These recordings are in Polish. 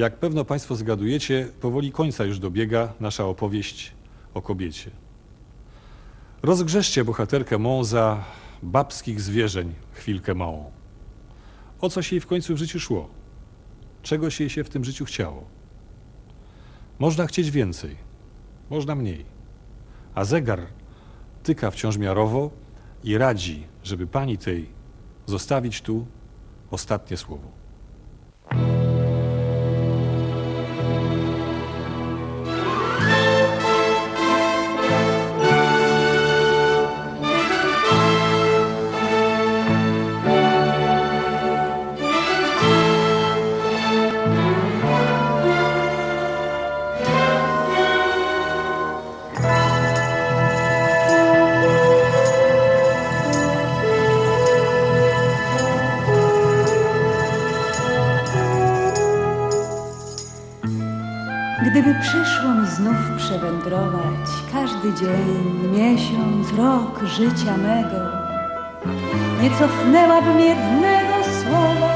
Jak pewno Państwo zgadujecie, powoli końca już dobiega nasza opowieść o kobiecie. Rozgrzeszcie bohaterkę mą za babskich zwierzeń chwilkę małą. O co się jej w końcu w życiu szło? Czego się jej się w tym życiu chciało? Można chcieć więcej, można mniej. A zegar tyka wciąż miarowo i radzi, żeby pani tej zostawić tu ostatnie słowo. Gdyby przyszło mi znów przewędrować każdy dzień, miesiąc, rok życia mego, nie cofnęłabym jednego słowa,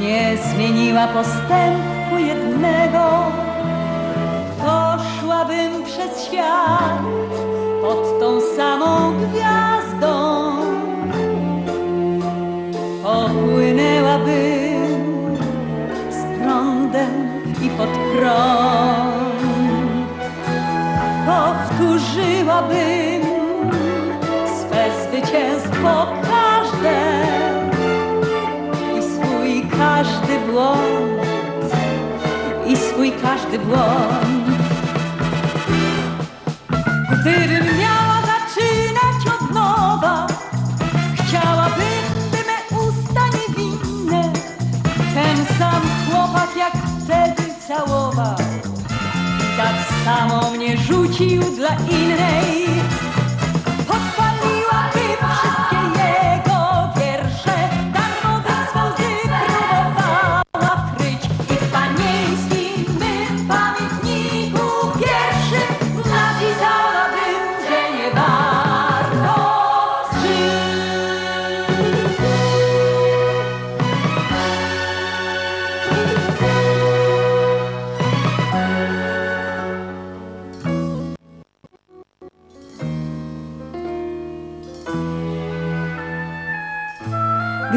nie zmieniła postępu jednego, poszłabym przez świat pod i pod prąd. Powtórzyłabym swe zwycięstwo każde i swój każdy błąd, i swój każdy błąd. Gdybym Samo mnie rzucił dla innej.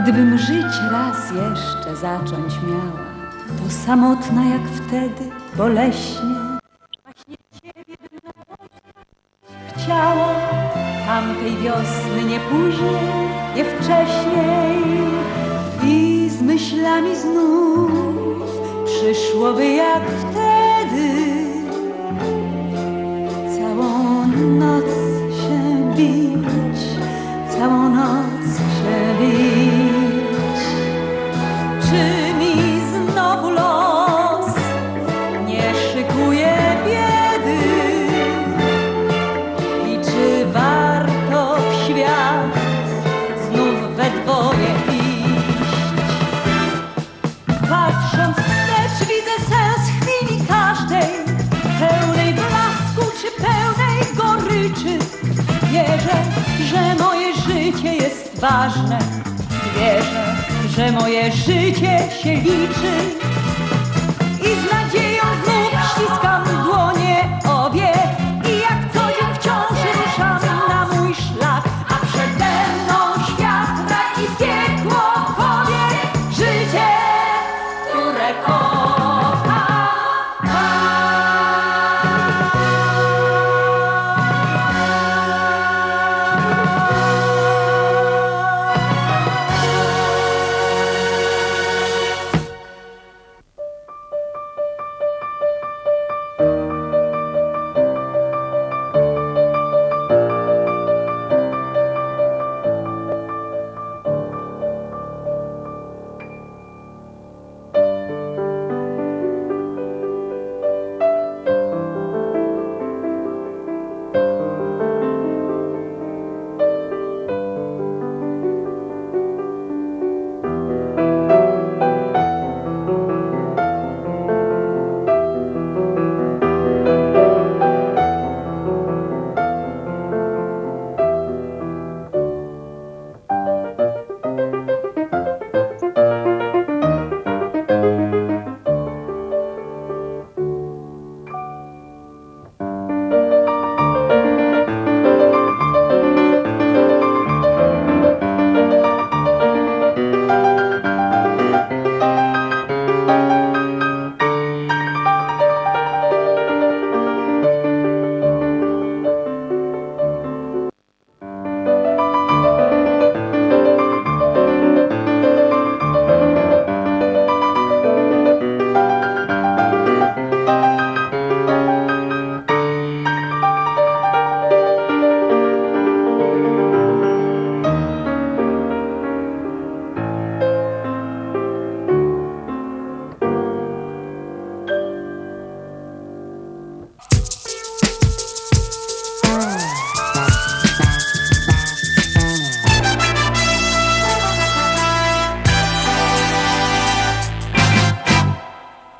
Gdybym żyć raz jeszcze zacząć miała, to samotna jak wtedy, boleśnie, właśnie ciebie bym chciała. Tamtej wiosny nie później, nie wcześniej i z myślami znów przyszłoby jak wtedy całą noc się bić, całą noc Wierzę, że moje życie jest ważne. Wierzę, że moje życie się liczy